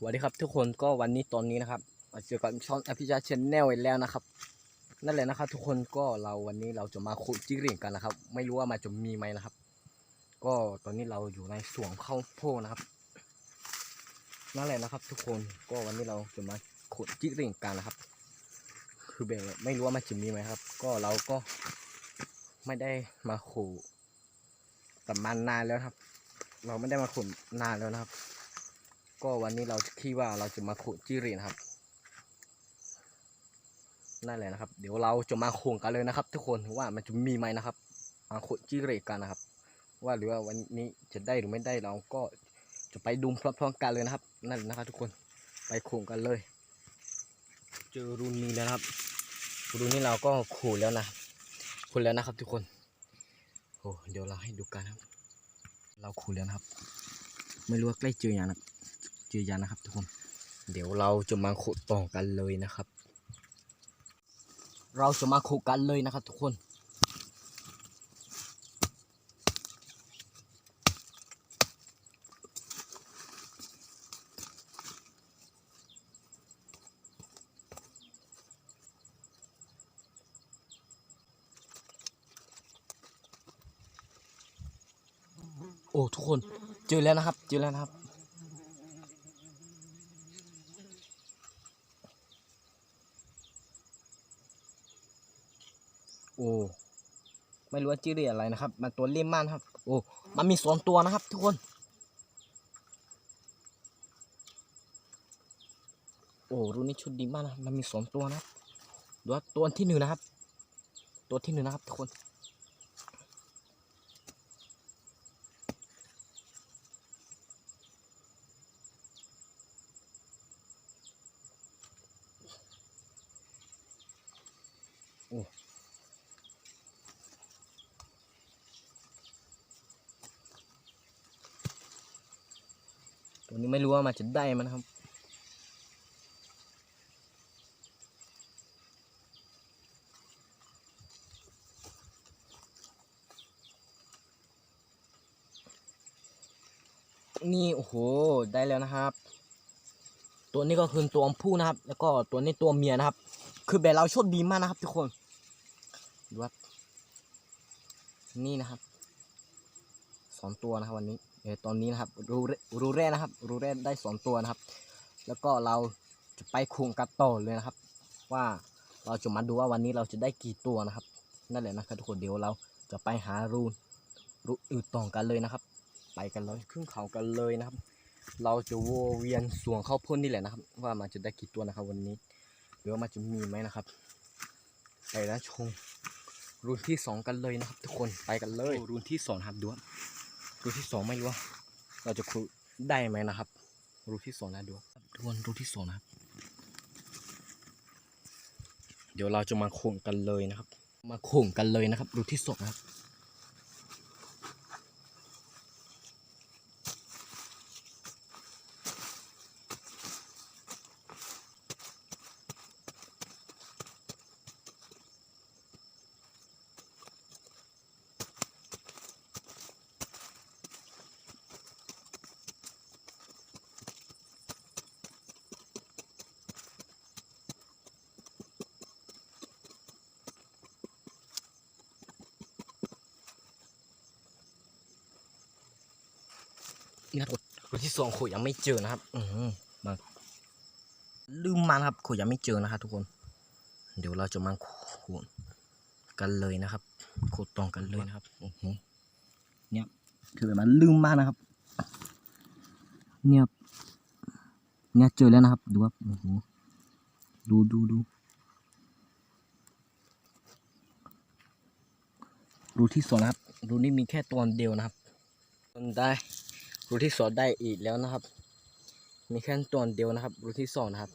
สวัสดีครับทุกคนก็วันนี้ตอนนี้นะครับมาเจอกับช่องอภิชาชแนลอีกแล้วนะครับ นั่นแหละนะครับ ทุกคนก็เราวันนี้เราจะมาขุดจิ้งหรีดกันนะครับ ไม่รู้ว่ามันจะมีไหมนะครับ ก็ตอนนี้เราอยู่ในสวนข้าวโพดนะครับ นั่นแหละนะครับ ทุกคนก็วันนี้เราจะมาขุดจิ้งหรีดกันนะครับ คือแบบไม่รู้ว่ามันจะมีไหมครับ ก็เราก็ไม่ได้มาขุดประมาณนานแล้วครับ เราไม่ได้มาขุดนานแล้วนะครับ ก็วันนี้เราคิดว่าเราจะมาขุดจิรีนะครับนั่นแหละนะครับ เดี๋ยวเราจะมาขุดกันเลยนะครับ ทุกคนว่ามันจะมีไหมนะครับมาขุดจิรีดกันนะครับ ว่าหรือว่าวันนี้จะได้หรือไม่ได้เราก็จะไปดูพร้อมๆกันเลยนะครับ นั่นนะครับ ทุกคนไปขุดกันเลย เจอรูนี้แล้วครับรูนี้เราก็ขุดแล้วนะขุดแล้วนะครับ ทุกคนโอ้เดี๋ยวเราให้ดูกันครับ เราขุดแล้วนะครับ ไม่รู้ว่าใกล้เจอยังนะ ครับเจอยังนะครับทุกคน เดี๋ยวเราจะมาขุดต่อกันเลยนะครับ เราจะมาขุดกันเลยนะครับ ทุกคนโอ้ทุกคนเจอแล้วนะครับ เจอแล้วนะครับ โอ้ไม่รู้ว่าจิ้งหรีดอะไรนะครับ มันตัวเล่มมากนครับ โอ้มันมีสองตัวนะครับ ทุกคนโอ้รุ่นนี้ชุดดีมากนะมันมีสองตัวนะดูว่าตัวที่หนึ่งนะครับ ตัวที่หนึ่งนะครับทุกคนโอ้ ตัวนี้ไม่รู้ว่ามันจะได้มันนะครับ นี่โอ้โหได้แล้วนะครับ ตัวนี้ก็คือตัวผู้นะครับ แล้วก็ตัวนี้ตัวเมียนะครับ คือแบบเราโชคดีมากนะครับ ทุกคนดูครับนี่นะครับสองตัวนะครับวันนี้ ตอนนี้นะครับรูเรรูแรกนะครับ รูแรกได้สองตัวนะครับ แล้วก็เราจะไปคุงกันต่อเลยนะครับ ว่าเราจะมาดูว่าวันนี้เราจะได้กี่ตัวนะครับ นั่นแหละนะครับทุกคนเดี๋ยวเราจะไปหารูรูอื่นต่อกันเลยนะครับ ไปกันเลยขึ้นเขากันเลยนะครับ เราจะวนเวียนสวนข้าวพ่นนี่แหละนะครับ ว่ามันจะได้กี่ตัวนะครับ วันนี้หรือว่ามันจะมีไหมนะครับไปแล้วชมรุ่นที่สองกันเลยนะครับ ทุกคนไปกันเลยรุ่นที่สองครับดูว่า รูที่สองไม่รู้ว่า เราจะคุยได้ไหมนะครับ รูที่สองนะดูทุกคนรูที่สองนะครับ เดี๋ยวเราจะมาโค้งกันเลยนะครับ มาโค้งกันเลยนะครับ รูที่สองนะครับ นี่ค รับคนที่สองขุยยังไม่เจอนะครับ อืมมาลืมมันครับขุยยังไม่เจอนะครับทุกคน เดี๋ยวเราจะมาขุดกันเลยนะครับขุดตรงกันเลยนะครับโอ้โหเนี่ยคือแบบมันลืมมากนะครับ เนี่ยเนี่ยเจอแล้วนะครับ ดูครับโอ้โหดูดูดูรูที่สองนะครับรูนี้มีแค่ตัวเดียวนะครับได้ รูที่สองได้อีกแล้วนะครับ มีแค่ตัวเดียวนะครับ รูที่สองนะครับ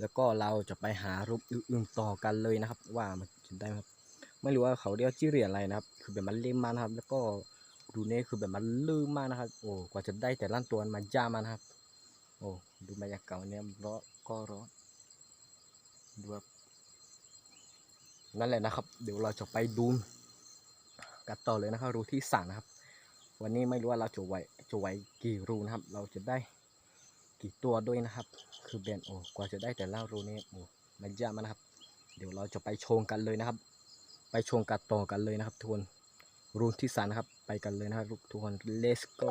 แล้วก็เราจะไปหารูปอื่นๆต่อกันเลยนะครับ ว่ามันจะได้ไหมครับ ไม่รู้ว่าเขาเรียกชื่อเหรียญอะไรนะครับ คือแบบมันเล่มมากนะครับ แล้วก็ดูเนี่ยคือแบบมันลืมมากนะครับ โอ้กว่าจะได้แต่ละตัวมันยากมากนะครับ โอ้ดูบรรยากาศเนี่ยร้อนก็ร้อนดูครับนั่นแหละนะครับ เดี๋ยวเราจะไปดูกันต่อเลยนะครับรูที่สามนะครับ วันนี้ไม่รู้ว่าเราจะไหวจะไหวกี่รูนะครับ เราจะได้กี่ตัวด้วยนะครับ คือเบนโอกว่าจะได้แต่ละรูนี้โอ้มันยากมากนะครับ เดี๋ยวเราจะไปชงกันเลยนะครับ ไปชงกันต่อกันเลยนะครับทุกคนรูที่สามนะครับ ไปกันเลยนะครับทุกคน let's go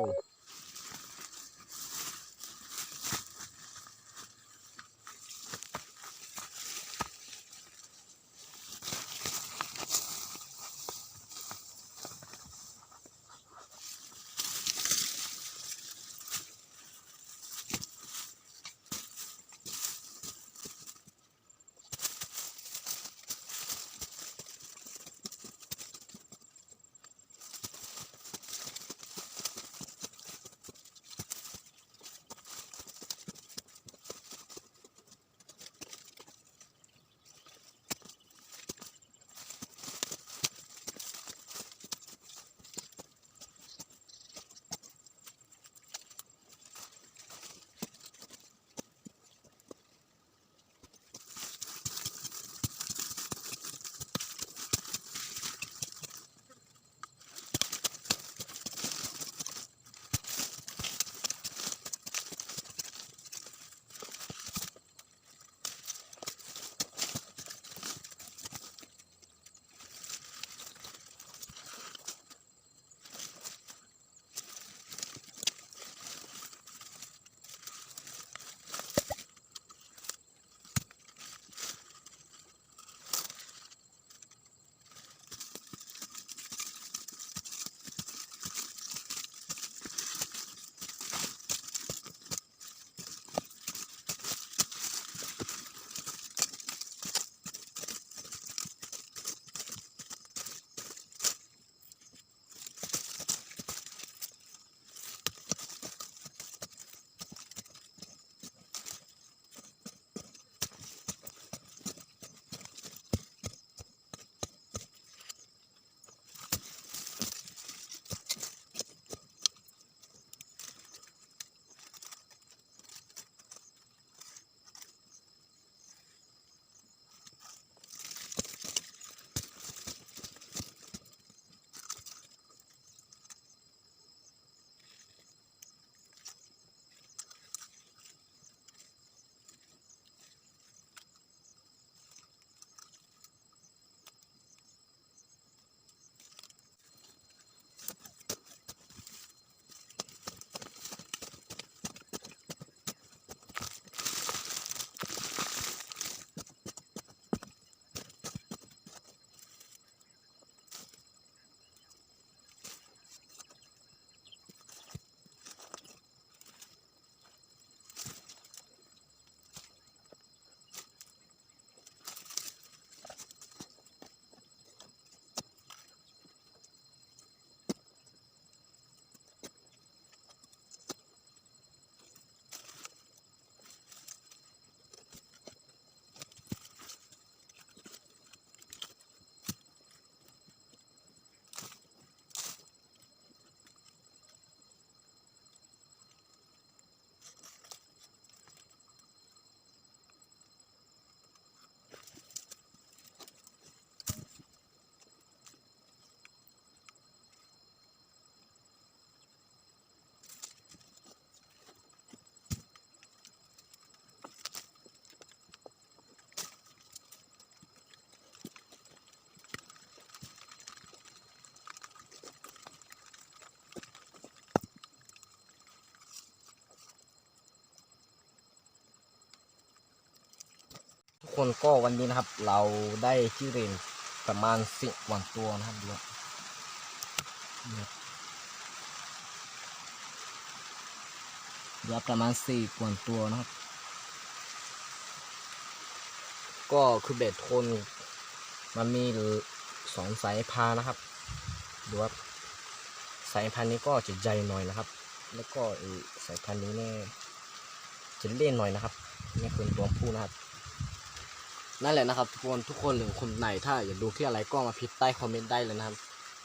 คนก็วันนี้นะครับ เราได้ที่เรนประมาณสิบวันตัวนะครับดูครับนี่ครับเหลือประมาณสี่กว่าตัวนะครับ ก็คือเบ็ดโทนมันมีสองสายพานนะครับ ดูครับสายพันนี้ก็จะใหญ่หน่อยนะครับ แล้วก็อ้สายพันนี้เนี่ยจะเล่นหน่อยนะครับ นี่คือตัวผู้นะครับ นั่นแหละนะครับทุกคนทุกคนหรือคนไหนถ้าอยากดูที่อะไรก็มาพิมพ์ใต้คอมเมนต์ได้เลยนะครับ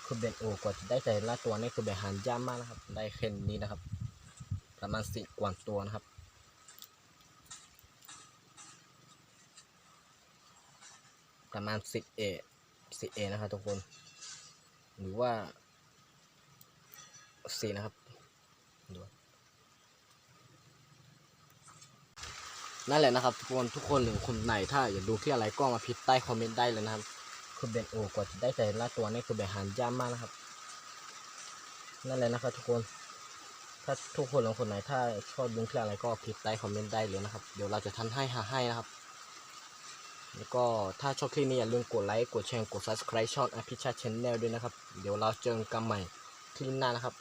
คือเบนโอกว่าจะได้แต่ละตัวนี่คือเบนหานยากมากนะครับ ได้แค่นี้นะครับ ประมาณสิบกว่าตัวนะครับประมาณสิบเอสิบเอนะครับทุกคน หรือว่าสี่นะครับดู นั่นแหละนะครับทุกคนทุกคนหรือคนไหนถ้าอยากดูที่อะไรก็มาพิมพ์ใต้คอมเมนต์ได้เลยนะครับ คือเบนโอกว่าจะได้แต่ละตัวนี่คือเบนหานยากมากนะครับ นั่นแหละนะครับ ทุกคน ถ้าทุกคนหรือคนไหนถ้าชอบดูที่อะไรก็พิมพ์ใต้คอมเมนต์ได้เลยนะครับ เดี๋ยวเราจะทันให้หาให้นะครับ แล้วก็ถ้าชอบคลิปนี้อย่าลืมกดไลค์กดแชร์กด subscribe ช่องอภิชาติชแนลด้วยนะครับ เดี๋ยวเราเจอกันใหม่คลิปหน้านะครับ